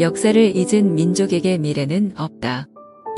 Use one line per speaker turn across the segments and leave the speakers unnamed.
역사를 잊은 민족에게 미래는 없다.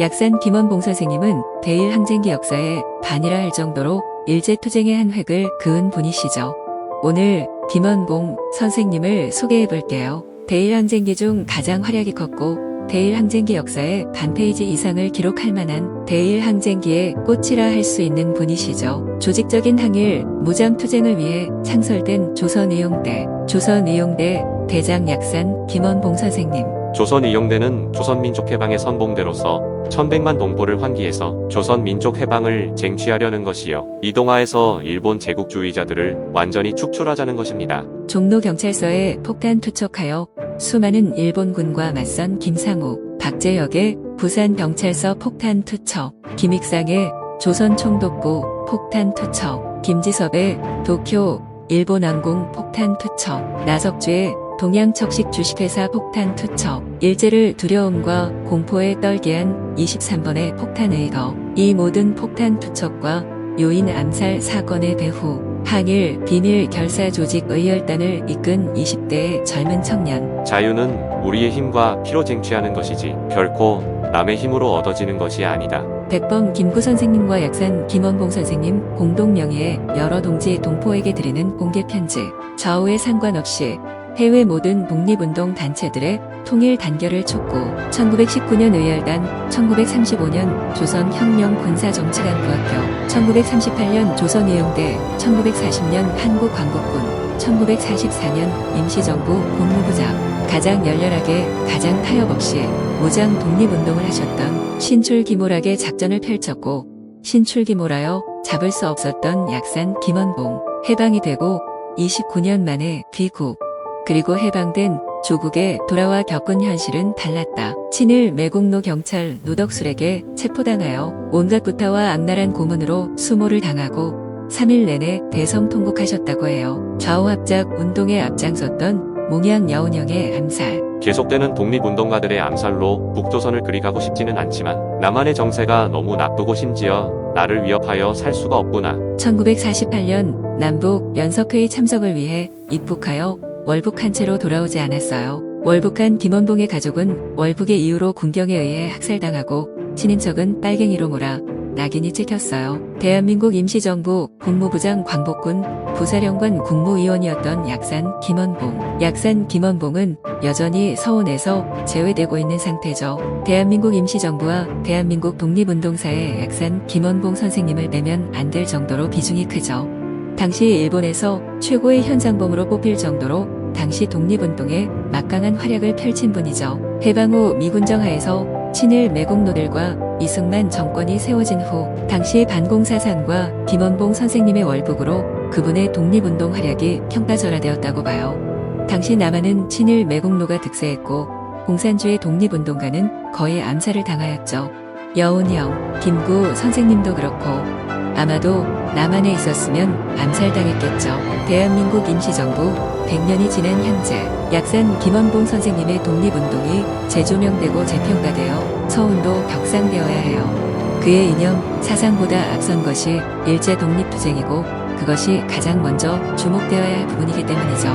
약산 김원봉 선생님은 대일 항쟁기 역사의 반이라 할 정도로 일제투쟁의 한 획을 그은 분이시죠. 오늘 김원봉 선생님을 소개해 볼게요. 대일 항쟁기 중 가장 활약이 컸고 대일 항쟁기 역사의 반 페이지 이상을 기록할 만한 대일 항쟁기의 꽃이라 할 수 있는 분이시죠. 조직적인 항일, 무장 투쟁을 위해 창설된 조선의용대, 조선의용대 대장 약산 김원봉 선생님.
조선의용대는 조선민족 해방의 선봉대로서 천백만 동포를 환기해서 조선민족 해방을 쟁취하려는 것이요. 이동하에서 일본 제국주의자들을 완전히 축출하자는 것입니다.
종로 경찰서에 폭탄 투척하여 수많은 일본군과 맞선 김상우, 박재혁의 부산 경찰서 폭탄 투척, 김익상의 조선 총독부 폭탄 투척, 김지섭의 도쿄 일본 항공 폭탄 투척, 나석주의 동양척식 주식회사 폭탄 투척, 일제를 두려움과 공포에 떨게 한 23번의 폭탄 의 거, 이 모든 폭탄 투척과 요인 암살 사건의 배후, 항일 비밀 결사 조직 의열단을 이끈 20대의 젊은 청년,
자유는 우리의 힘과 피로 쟁취하는 것이지 결코 남의 힘으로 얻어지는 것이 아니다.
백범 김구 선생님과 약산 김원봉 선생님 공동 명의의 여러 동지 동포에게 드리는 공개 편지. 좌우에 상관없이 해외 모든 독립운동 단체들의 통일 단결을 촉구. 1919년 의열단, 1935년 조선혁명군사정치관부학교, 1938년 조선의용대, 1940년 한국광복군, 1944년 임시정부 법무부장. 가장 열렬하게, 가장 타협 없이 무장 독립운동을 하셨던 신출기몰하게 작전을 펼쳤고 신출기몰하여 잡을 수 없었던 약산 김원봉 해방이 되고 29년 만에 귀국 그리고 해방된 조국에 돌아와 겪은 현실은 달랐다. 친일 매국노 경찰 노덕술에게 체포당하여 온갖 구타와 악랄한 고문으로 수모를 당하고 3일 내내 대성통곡하셨다고 해요. 좌우합작 운동에 앞장섰던 몽양 여운형의 암살.
계속되는 독립운동가들의 암살로 북조선을 그리 가고 싶지는 않지만 남한의 정세가 너무 나쁘고 심지어 나를 위협하여 살 수가 없구나.
1948년 남북 연석회의 참석을 위해 입국하여 월북한 채로 돌아오지 않았어요. 월북한 김원봉의 가족은 월북의 이유로 군경에 의해 학살당하고 친인척은 빨갱이로 몰아 낙인이 찍혔어요. 대한민국 임시정부 국무부장 광복군 부사령관 국무위원이었던 약산 김원봉. 약산 김원봉은 여전히 서원에서 제외되고 있는 상태죠. 대한민국 임시정부와 대한민국 독립운동사의 약산 김원봉 선생님을 빼면 안 될 정도로 비중이 크죠. 당시 일본에서 최고의 현상범으로 뽑힐 정도로 당시 독립운동에 막강한 활약을 펼친 분이죠. 해방 후 미군정 하에서 친일 매국노들과 이승만 정권이 세워진 후 당시 반공사상과 김원봉 선생님의 월북으로 그분의 독립운동 활약이 평가절하되었다고 봐요. 당시 남한은 친일 매국노가 득세했고 공산주의 독립운동가는 거의 암살을 당하였죠. 여운형, 김구 선생님도 그렇고 아마도 남한에 있었으면 암살당했겠죠. 대한민국 임시정부 100년이 지난 현재 약산 김원봉 선생님의 독립운동이 재조명되고 재평가되어 서운도 격상되어야 해요. 그의 이념, 사상보다 앞선 것이 일제 독립투쟁이고 그것이 가장 먼저 주목되어야 할 부분이기 때문이죠.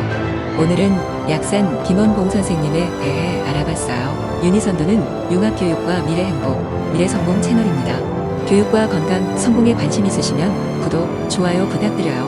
오늘은 약산 김원봉 선생님에 대해 알아봤어요. 유니선도는 융합교육과 미래행복, 미래성공 채널입니다. 교육과 건강, 성공에 관심 있으시면 구독, 좋아요 부탁드려요.